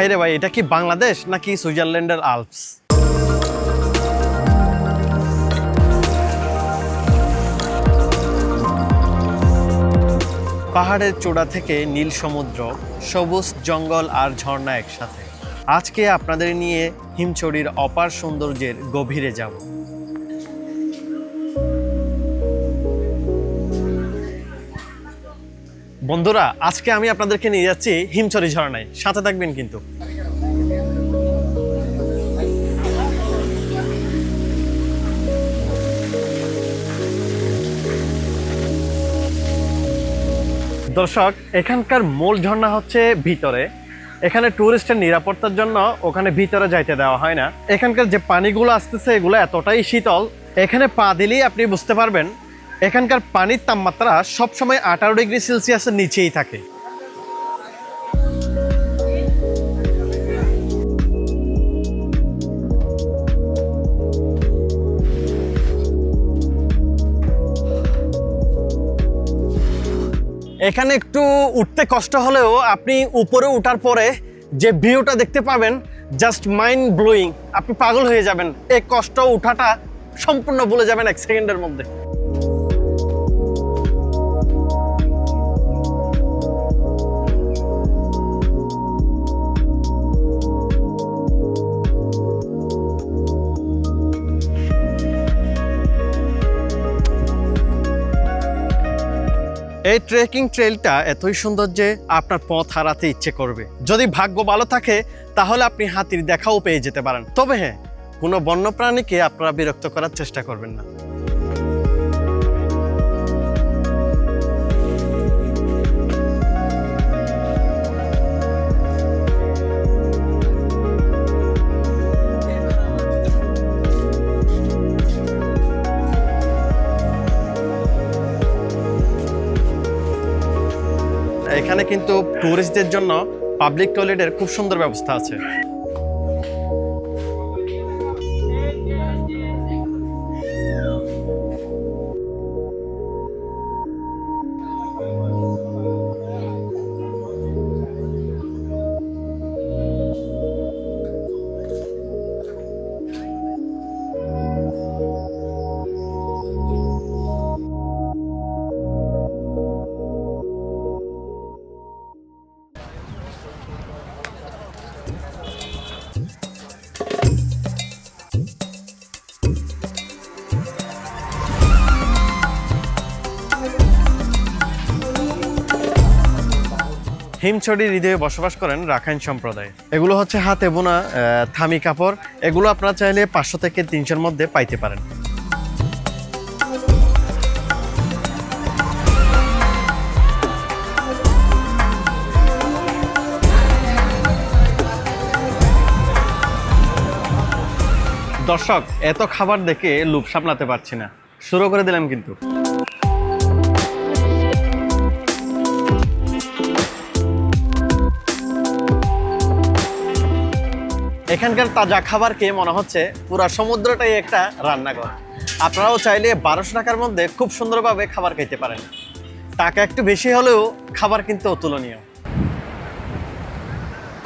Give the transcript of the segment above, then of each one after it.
ভাই রে ভাই, এটা কি বাংলাদেশ নাকি সুইজারল্যান্ডের আলপস? পাহাড়ের চূড়া থেকে নীল সমুদ্র, সবুজ জঙ্গল আর ঝর্ণা একসাথে। আজকে আপনাদের নিয়ে হিমছড়ির অপার সৌন্দর্যের গভীরে যাব। বন্ধুরা, আজকে আমি আপনাদেরকে নিয়ে যাচ্ছি হিমছড়ি ঝর্ণায়। সাথে থাকবেন কিন্তু। দর্শক, এখানকার মূল ঝর্ণা হচ্ছে ভিতরে। এখানে ট্যুরিস্টের নিরাপত্তার জন্য ওখানে ভিতরে যাইতে দেওয়া হয় না। এখানকার যে পানিগুলো আসতেছে, এগুলো এতটাই শীতল। এখানে পা দিলেই আপনি বুঝতে পারবেন এখানকার পানির তাপমাত্রা সবসময় আঠারো ডিগ্রি সেলসিয়াসের নিচেই থাকে। এখানে একটু উঠতে কষ্ট হলেও আপনি উপরে উঠার পরে যে ভিউটা দেখতে পাবেন জাস্ট মাইন্ড ব্লোয়িং আপনি পাগল হয়ে যাবেন। এই কষ্ট উঠাটা সম্পূর্ণ ভুলে যাবেন এক সেকেন্ডের মধ্যে। এই ট্রেকিং ট্রেলটা এতই সুন্দর যে আপনার পথ হারাতে ইচ্ছে করবে। যদি ভাগ্য ভালো থাকে, তাহলে আপনি হাতির দেখাও পেয়ে যেতে পারেন। তবে হ্যাঁ কোনো বন্যপ্রাণীকে আপনারা বিরক্ত করার চেষ্টা করবেন না। এখানে কিন্তু টুরিস্টদের জন্য পাবলিক টয়লেটের খুব সুন্দর ব্যবস্থা আছে। হিমছড়ির হৃদয়ে বসবাস করেন রাখাইন সম্প্রদায়। এগুলো হচ্ছে হাতে বোনা থামি কাপড়। এগুলো আপনারা চাইলে পাঁচশো থেকে তিনশোর মধ্যে পাইতে পারেন। দর্শক, এত খাবার দেখে লুপ সামলাতে পারছি না। শুরু করে দিলাম কিন্তু। এখানকার তাজা খাবার খেয়ে মনে হচ্ছে পুরো সমুদ্রটাই একটা রান্নাঘর। আপনারাও চাইলে বারোশো টাকার মধ্যে খুব সুন্দরভাবে খাবার খেতে পারেন। টাকা একটু বেশি হলেও খাবার কিন্তু অতুলনীয়।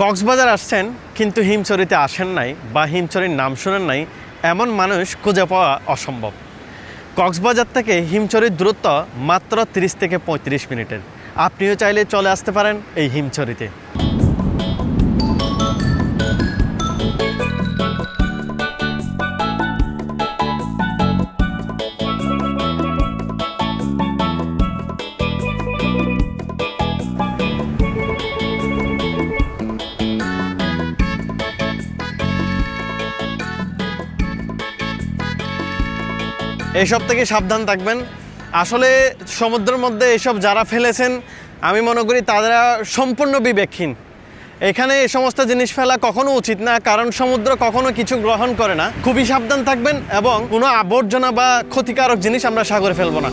কক্সবাজার আসছেন, কিন্তু হিমচরিতে আসেন নাই বা হিমচরির নাম শোনেন নাই, এমন মানুষ খুঁজে পাওয়া অসম্ভব। কক্সবাজার থেকে হিমচরির দূরত্ব মাত্র 30 থেকে পঁয়ত্রিশ মিনিটের। আপনিও চাইলে চলে আসতে পারেন এই হিমচরিতে এইসব থেকে সাবধান থাকবেন। আসলে সমুদ্রের মধ্যে এসব যারা ফেলেছেন, আমি মনে করি তারা সম্পূর্ণ বিবেকহীন। এখানে এ সমস্ত জিনিস ফেলা কখনো উচিত না, কারণ সমুদ্র কখনো কিছু গ্রহণ করে না। খুবই সাবধান থাকবেন এবং কোনো আবর্জনা বা ক্ষতিকারক জিনিস আমরা সাগরে ফেলব না।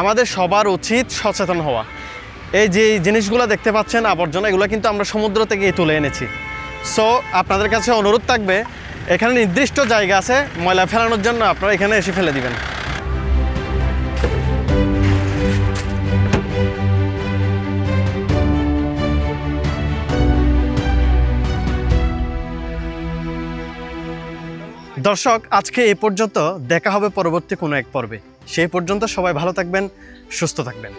আমাদের সবার উচিত সচেতন হওয়া। এই যে জিনিসগুলো দেখতে পাচ্ছেন আবর্জনা, এগুলো কিন্তু আমরা সমুদ্র থেকে তুলে এনেছি। সো আপনাদের কাছে অনুরোধ থাকবে, এখানে নির্দিষ্ট জায়গা আছে, ময়লা ফেলানোর জন্য আপনারা এখানে এসে ফেলে দিবেন। দর্শক, আজকে এই পর্যন্ত দেখা হবে পরবর্তী কোনো এক পর্বে। সেই পর্যন্ত সবাই ভালো থাকবেন সুস্থ থাকবেন।